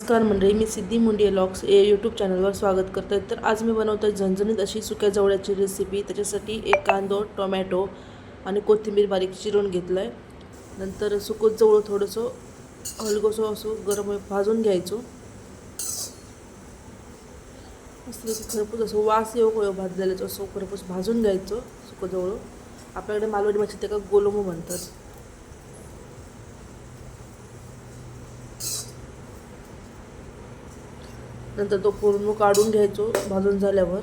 नमस्कार मंडळी मी सिद्धी मुंडे लॉक्स या यूट्यूब चॅनलवर स्वागत करते आहे तर आज मी बनवतो आहे झणझणीत अशी सुक्या जवळ्याची रेसिपी त्याच्यासाठी एक कांदो टोमॅटो आणि कोथिंबीर बारीक चिरून घेतलं आहे नंतर सुकत जवळ थोडंसं हलगोसं असो गरम भाजून घ्यायचो. मस्त खरपूस असं वास येऊ भाजलेलं असं खरपूस भाजून घ्यायचो सुकं जवळ. आपल्याकडे मालवणी भाषेत त्याला गोलोमो म्हणतात. नंतर तो पूर्ण काढून घ्यायचो भाजून झाल्यावर.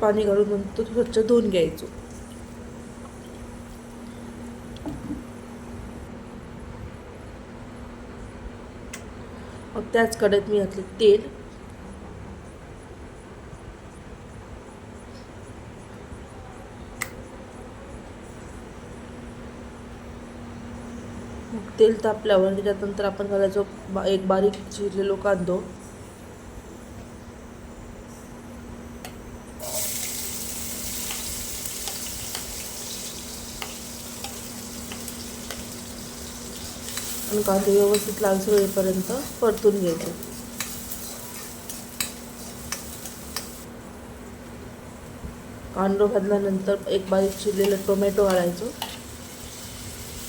पाणी घालून नंतर तो स्वच्छ धुवून घ्यायचो. मग त्याच कढईत मी घातले तेल. तेल तापल्यावर त्याच्यानंतर आपण घालायचो एक बारीक चिरलेलो कांदो. आणि कांदे व्यवस्थित लालसर होईपर्यंत परतून घ्यायचे. कांदो घातल्यानंतर एक बारीक चिरलेलं टोमॅटो घालायचो.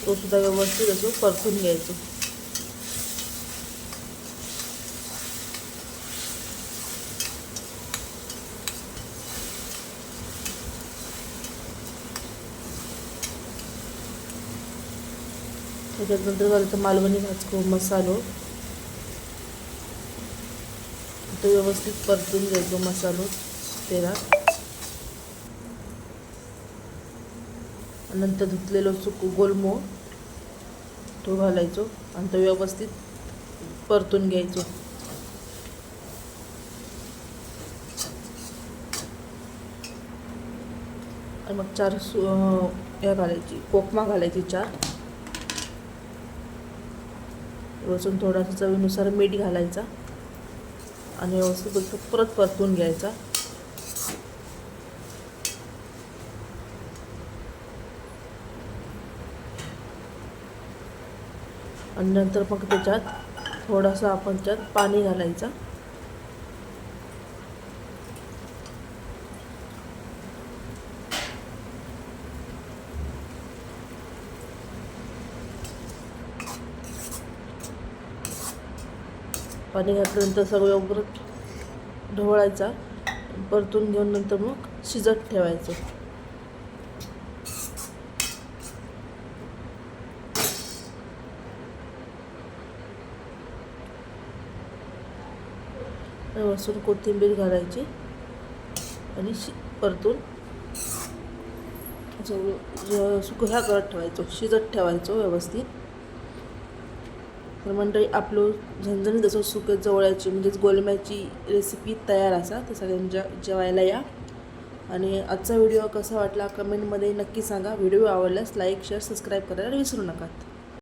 तो सुद्धा व्यवस्थित असं परतून घ्यायचो. त्याच्यानंतर घालायचं मालवणी भाजको मसालो. तो व्यवस्थित परतून घ्यायचो मसालो तेलात. नंतर धुतलेलो चुकू गोलमो तो घालायचो आणि तो व्यवस्थित परतून घ्यायचो. आणि मग चार सु ह्या घालायची कोकमा घालायची चार. रसून थोडासा चवीनुसार मीठ घालायचा. आणि व्यवस्थित परत परतून घ्यायचा. आणि नंतर मग त्याच्यात थोडासा आपण त्यात पाणी घालायचं. पाणी घातल्यानंतर सगळं उगर ढवळायचा. परतून घेऊन नंतर मग शिजत ठेवायचं. लसूण कोथिंबीर घालायची आणि शि परतून सुकं ह्या करत ठेवायचो शिजत ठेवायचो व्यवस्थित. तर मंडळी आपलं झणझणीत जसं सुकत जवळायची म्हणजेच गोलम्याची रेसिपी तयार असा तर सगळ्यांच्या जेवायला या. आणि आजचा व्हिडिओ कसा वाटला कमेंटमध्ये नक्की सांगा. व्हिडिओ आवडल्यास लाईक शेअर सबस्क्राईब करायला विसरू नका.